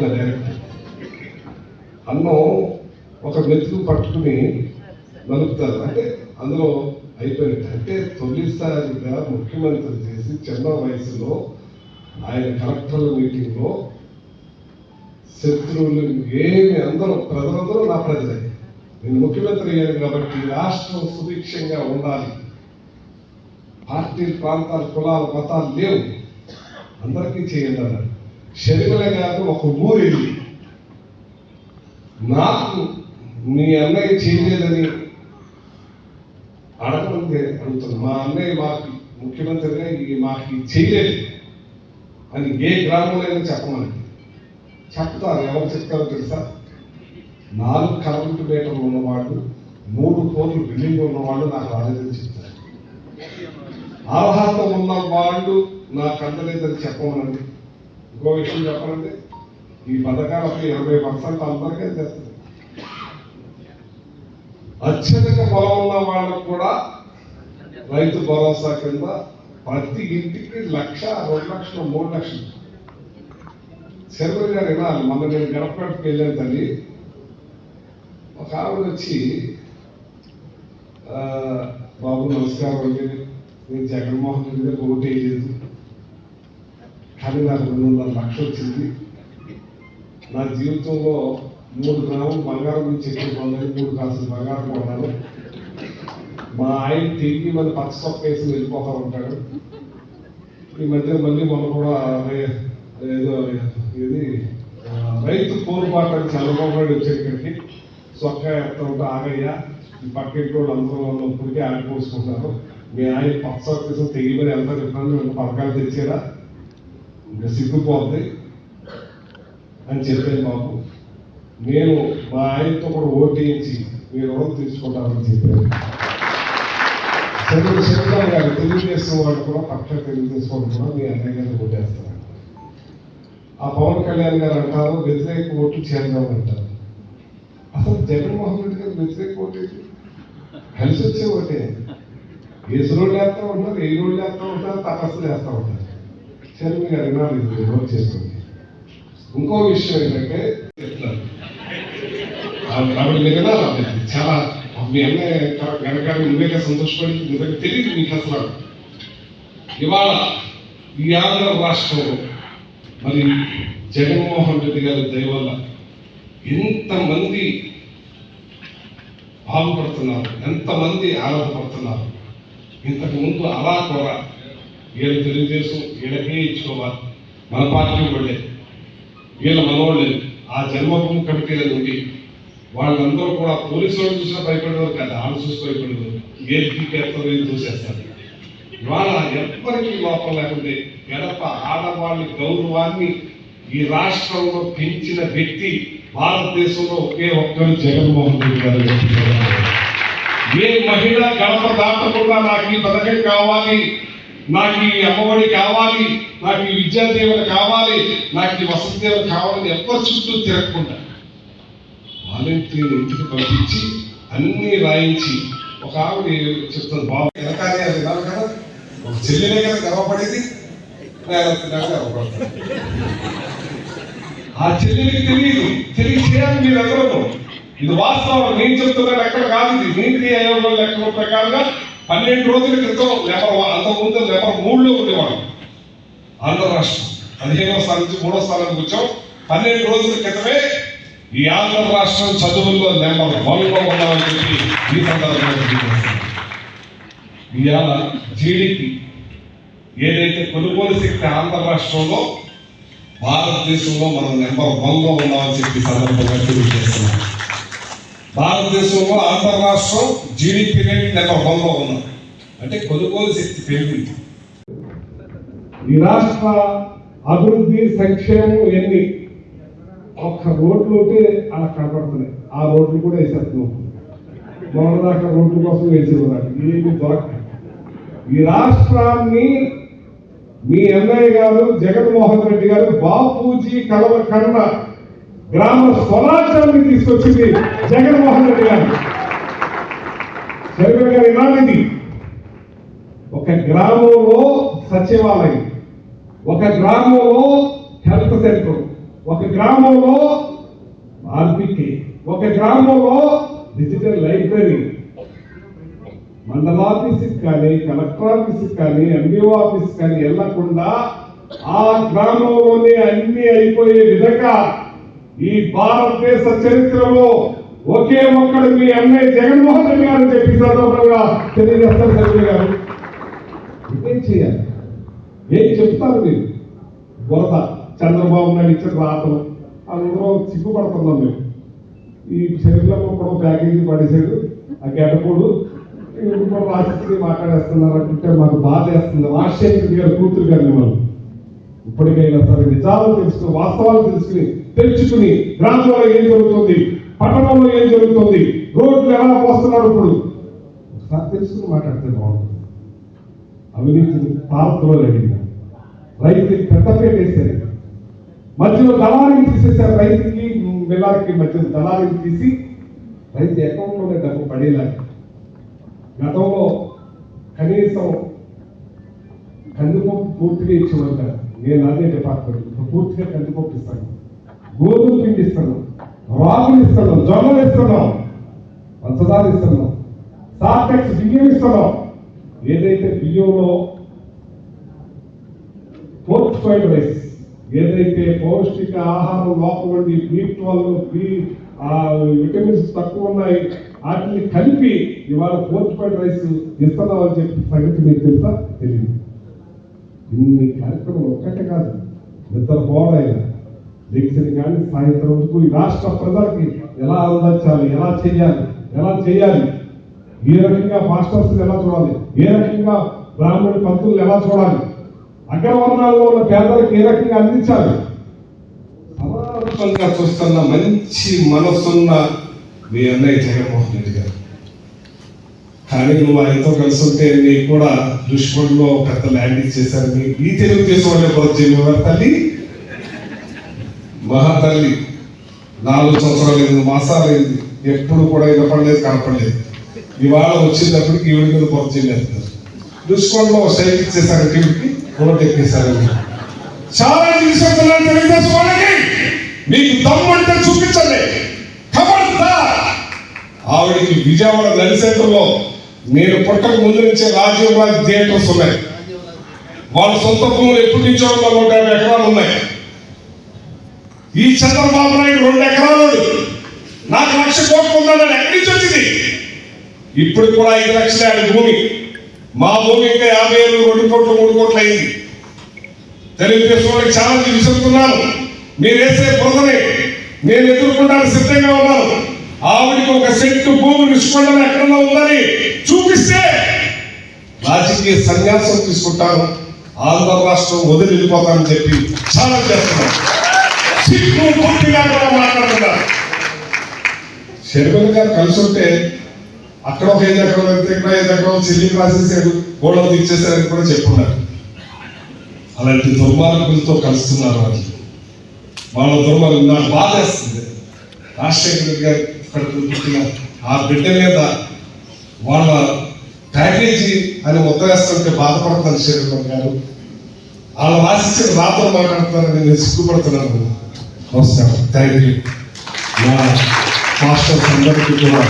చెప్తున్నా డైరెక్ట్ అన్నం ఒక మెతుకు పట్టుకుని నలుపుతారు. అంటే అందులో అయిపోయింది. అంటే తొలిసారిగా ముఖ్యమంత్రి చేసి చిన్న వయసులో ఆయన కలెక్టర్ల మీటింగ్లో శత్రువులు ఏమి అందరూ ప్రజలందరూ నా ప్రజలే. నేను ముఖ్యమంత్రి అయ్యాను కాబట్టి రాష్ట్రం సుభిక్షంగా ఉండాలి. పార్టీ ప్రాంతాలు కులాలు మతాలు లేవు. అందరికీ చేయండి షర్మిల గారు ఒక ఊరు వెళ్ళి నాకు మీ అన్నయ్య చేయలేదని అడగమంది అడుగుతుంది మా అన్నయ్య మాకు ముఖ్యమంత్రిగా ఇది మాకు చేయలేదు అని ఏ గ్రామంలో చెప్పమని. చెప్తారు ఎవరు చెప్తారో తెలుసా? నాలుగు కరెంటు మీటర్లు ఉన్నవాళ్ళు మూడు కోట్లు బిల్డింగ్ ఉన్నవాళ్ళు నాకు రాలేదని చెప్తారు. అర్హత ఉన్న వాళ్ళు నాకు అందలేదని చెప్పమనండి. ఇంకో విషయం చెప్పాలంటే ఈ పథకాలపై ఇరవై పర్సెంట్ అందరికీ చేస్తుంది. అత్యధిక పొలం ఉన్న వాళ్ళకు కూడా రైతు భరోసా కింద ప్రతి ఇంటికి లక్ష రెండు లక్షలు మూడు లక్షలు. శర్మ గారు వినాలి. మొన్న నేను గడపడికి వెళ్ళాను తల్లి ఒక ఆవిడ వచ్చి ఆ, బాబు నమస్కారం అండి. నేను జగన్మోహన్ రెడ్డి గారికి ఓటు వేయలేదు. కానీ నాకు రెండు వందల లక్షలు వచ్చింది. నా జీవితంలో మూడు గ్రాములు బంగారం నుంచి ఎక్కువ పొందని మూడు కాసులు బంగారం కొన్నాను. మా ఆయన తిరిగి మళ్ళీ పచ్చ సొక్క వేసి వెళ్ళిపోతా ఉంటాడు. ఈ మధ్య మళ్ళీ మొన్న కూడా ఏదో ఇది రైతు పోరుబాటు అని చంద్రబాబు నాయుడు వచ్చాడు ఇక్కడికి. సొక్క ఎత్తా ఉంటే ఆగయ్యా. ఈ పక్క ఇంట్లో అందరూ ఉన్నప్పటికీ ఆడిపోసుకుంటారు మీ ఆయన పచ్చ సొక్క వేసి తెగిమని ఎంత ఇబ్బంది పథకాలు తెచ్చారా ఇంకా సిగ్గుపోద్ది అని చెప్పాను మాకు. నేను మా ఆయనతో కూడా ఓటేయించి మీరు రుణం తీసుకుంటానని చెప్పాను. చంద్రుడు శంకర్ గారు తెలుగుదేశం వాళ్ళు కూడా పక్క తెలుగుదేశం వాళ్ళు కూడా మీ అన్నయ్య గారు ఓటేస్తారు. ఆ పవన్ కళ్యాణ్ గారు అంటారు వ్యతిరేక ఓట్లు చేద్దాం అంటారు అసలు జగన్మోహన్ రెడ్డి గారు వ్యతిరేక ఓటు కలిసి వచ్చే ఓటే. ఏ రోడ్లు వేస్తూ ఉంటారు ఏ రోడ్లు వేస్తూ ఉంటారు తపస్సులు వేస్తూ ఉంటారు. శర్మి గారు వినాలి ఇది నోట్ చేసుకోండి ఇంకో విషయం ఏంటంటే చెప్తాను ఆవిడ చాలా మీ అన్నయ్య వెనకాల నువ్వేగా సంతోషపడి నిజంగా తెలియదు మీకు అసలు. ఇవాళ ఈ ఆంధ్ర రాష్ట్రంలో మరి జగన్మోహన్ రెడ్డి గారి దయ వల్ల ఎంతమంది బాగుపడుతున్నారు ఎంతమంది ఆనందపడుతున్నారు ఇంతకు ముందు అలా కూడా వీళ్ళు తెలుగుదేశం వీళ్ళకే ఇచ్చుకోవాలి మన పార్టీ వాళ్ళే. వీళ్ళ మనవాళ్ళే. ఆ జన్మభూమి కమిటీల నుండి వాళ్ళందరూ కూడా పోలీసు వాళ్ళు చూసినా భయపడేవారు కాదు వాళ్ళు చూసి భయపడేవారు. ఏది పీకేస్తారో ఏది చూసేస్తారు. ఇవాళ ఎవ్వరికీ లోపం లేకుంటే గడప ఆడవాళ్ళ గౌరవాన్ని ఈ రాష్ట్రంలో పెంచిన వ్యక్తి భారతదేశంలో ఒకే ఒక్కరు జగన్మోహన్ రెడ్డి గారు ఏ మహిళ గడప దాటకుండా నాకు ఈ పథకం కావాలి? నాకు ఈ అమ్మఒడి కావాలి నాకు ఈ విద్యా కావాలి నాకు ఈ వసతి కావాలని ఎవరి చుట్టూ తిరగకుండా వాలంటీర్ ఇంటికి పంపించి అన్నీ రాయించి ఒక ఆవిడ చెప్తుంది బాబు వెనకాలే అది కాదు కదా. ఒక చెల్లెలే కదా గర్వపడేది. ఆ చెల్లెలికి తెలియదు. తెలియచేయాలి మీరందరూ ఇది వాస్తవం. నేను చెప్తున్నాను ఎక్కడ కాదు ఇది. నీతి ఆయోగం లెక్కల ప్రకారంగా పన్నెండు రోజుల క్రితం నెంబర్ అంతకుముందు ముందు మూడులో ఉండేవాడు. ఆంధ్ర రాష్ట్రం పదిహేనవ స్థానం నుంచి మూడో స్థానానికి వచ్చాం. పన్నెండు రోజుల క్రితమే ఈ ఆంధ్ర రాష్ట్రం చదువుల్లో నెంబర్ వన్లో ఉన్నామని చెప్పి ఈ సందర్భంగా ఇవాళ జీడిపి ఏదైతే కొనుగోలు శక్తి ఆంధ్ర రాష్ట్రంలో భారతదేశంలో మనం నెంబర్ వన్లో ఉన్నామని చెప్పి సందర్భంగా తెలియజేస్తున్నాం. భారతదేశంలో అంతర్రాష్ట్రం జీడిపి రేట్ నెంబర్ వన్లో ఉన్నాం అంటే కొనుగోలు శక్తి పెరిగింది. ఈ రాష్ట్ర అభివృద్ధి సంక్షేమం ఎన్ని? ఒక్క రోడ్లు ఉంటే అలా కనపడుతున్నాయి. ఆ రోడ్లు కూడా వేసేస్తున్నాం మొన్నదాకా రోడ్ల కోసం వేసేవారు ఏమి దొరక ఈ రాష్ట్రాన్ని మీ ఎమ్మెల్యే గారు జగన్మోహన్ రెడ్డి గారు బాపూజీ కలవ కన్నా గ్రామ స్వరాజ్యాన్ని తీసుకొచ్చింది జగన్మోహన్ రెడ్డి గారు. జగన్ గారు ఇలాంటిది ఒక గ్రామంలో సచివాలయం ఒక గ్రామంలో హెల్త్ సెంటర్ ఒక గ్రామంలో ఆర్పికి ఒక గ్రామంలో డిజిటల్ లైబ్రరీ మండల ఆఫీస్కి కానీ కలెక్టర్ ఆఫీస్కి కానీ ఎంబీఓ ఆఫీస్ కానీ వెళ్ళకుండా ఆ గ్రామంలోనే అన్ని అయిపోయే విధంగా ఈ భారతదేశ చరిత్రలో ఒకే ఒక్కడు మీ అన్నయ్య జగన్మోహన్ రెడ్డి గారు చెప్పి సందర్భంగా తెలియజేస్తారు సభ్యులు గారు. ఏం చేయాలి? ఏం చెప్తారు మీరు? బురద చంద్రబాబు నాయుడు ఇచ్చిన రాతలు అందులో సిగ్గుపడుతున్నాం మేము. ఈ చరిత్రలో కూడా ప్యాకేజీ పడేసాడు ఆ గడ్డపూడు. ఇప్పుడు రాసి మాట్లాడేస్తున్నారు అంటే మాకు బాధ వేస్తుంది. రాజశేఖర్ గారు కూతురు గారు మిమ్మల్ని. ఇప్పటికైనా సరే నిజాలు తెలుసుకుని వాస్తవాలు తెలుసుకుని తెలుసుకుని గ్రామంలో ఏం జరుగుతుంది? పట్టణంలో ఏం జరుగుతుంది? రోడ్లు ఎలా పోస్తున్నారు ఇప్పుడు? ఒకసారి తెలుసుకుని మాట్లాడితే బాగుంటుంది. అవినీతిని పాలకులు అడిగిన రైతుకి పెద్దపేట వేశారు. మధ్యలో దళారీని తీసేశారు. రైతుకి మిల్లారికి మధ్యలో దళారీని తీసి రైతు అకౌంట్లోనే డబ్బు పడేలా గతంలో కనీసం కందిపప్పు పూర్తిగా ఇచ్చేవారు నేను అదే డిపార్ట్మెంట్. పూర్తిగా కందిపప్పు ఇస్తాను. గోధుమ పిండి ఇస్తున్నాం రాగులు ఇస్తాను జొన్నలు ఇస్తున్నాం పంచదార ఇస్తున్నాం సార్టెక్స్ బియ్యం ఇస్తున్నాం. ఏదైతే బియ్యంలో ఫోర్టిఫైడ్ రైస్ ఏదైతే పౌష్టిక ఆహారం లోపం ఉండి బీ ట్వెల్వ్ బీ విటమిన్స్ తక్కువ ఉన్నాయి వాటిని కలిపి ఇవాళ ఫోర్టిఫైడ్ రైస్ ఇస్తున్నాం అని చెప్పి సంగతి మీకు తెలుసా? తెలియదు. ఇన్ని కార్యక్రమం ఒక్కటే కాదు నిద్ర దీక్షని కానీ సాయంత్రం వరకు ఈ రాష్ట్ర ప్రజలకి ఎలా అందించాలి ఎలా చేయాలి ఎలా చేయాలి? ఏ రకంగా మాస్టర్స్ ఎలా చూడాలి? ఏ రకంగా బ్రాహ్మణ పంతులు ఎలా చూడాలి? అగ్రవర్ణాల్లో ఉన్న పేదలకు ఏ రకంగా అందించాలి? సమానంగా చూస్తున్న మంచి మనసున్న మీ అన్నయ్య జగన్మోహన్ రెడ్డి గారు. కానీ నువ్వు ఆయనతో కలిసి ఉంటే నీకు కూడా దుష్మణ్లో పెద్ద ల్యాండ్ చేశారు మీ ఈ తెలుగుదేశం వాళ్ళే తల్లి. మహాతల్లి. నాలుగు సంవత్సరాలు ఎనిమిది మాసాలు అయింది. ఎప్పుడు కూడా వినపడలేదు కనపడలేదు ఇవాళ వచ్చేటప్పటికి ఈవిడ మీద పొరచేస్తారు దుష్కొండలో సైకిల్ ఇచ్చేసారు టీవీకి రోడ్ ఎక్కేశారు. చాలా తీసుకుంటున్నాను తెలుగుదేశం వాళ్ళకి మీకు దమ్మంటే చూపించండి. ఆవిడకి విజయవాడ నడిసేంద్రంలో నేను పుట్టక ముందు నుంచే రాజీవ్ రాజ్ థియేటర్స్ ఉన్నాయి. వాళ్ళ సొంత భూములు ఎప్పటి నుంచో నూట యాభై ఎకరాలు ఉన్నాయి. ఈ చంద్రబాబు నాయుడు రెండు ఎకరాలు నాకు లక్ష కోట్లు ఉందని ఎక్కడి నుంచి వచ్చింది? ఇప్పుడు కూడా ఐదు లక్షలే ఆడి భూమి. మా భూమి ఇంకా యాభై ఏళ్ళు రెండు కోట్లు మూడు కోట్లు అయింది. తెలుగుదేశం వాళ్ళకి చాలా విసురుతున్నాను మీరు వేసే బురదని నేను ఎదుర్కొంటానికి సిద్ధంగా ఉన్నాను. ఆవిడికి ఒక సెంటు భూమి నిష్పండన ఎక్కడన్నా ఉందని చూపిస్తే రాజకీయ సన్యాసం తీసుకుంటాను. ఆంధ్ర రాష్ట్రం వదిలి వెళ్ళిపోతానని చెప్పి చాలా చేస్తున్నాను. సిగ్గు పూర్తిగా కూడా మాట్లాడుతున్నారు. షర్మిల గారు కలుసుంటే అక్కడ ఒక ఐదు ఎకరాలు అయితే ఇక్కడ ఐదు ఎకరాలు చెల్లి రాసేసారు గోడలు తీర్చేశారని కూడా చెప్పున్నారు. అలాంటి దుర్మార్గులతో కలుస్తున్నారు వాళ్ళు. వాళ్ళ దుర్మార్గం నాకు బాధ వేస్తుంది. రాజశేఖర గారు ఇక్కడ పుట్టిన ఆ బిడ్డ మీద వాళ్ళ ప్యాకేజీ అని ఉత్తరేస్తుంటే వేస్తుంటే బాధపడుతున్నాను శరీరం గారు. వాళ్ళు రాసిచ్చిన రాత్రులు మాట్లాడుతున్నారని నేను సిగ్గుపడుతున్నాను. నమస్కారం థ్యాంక్ యూ మా మాస్టర్స్ అందరికీ కూడా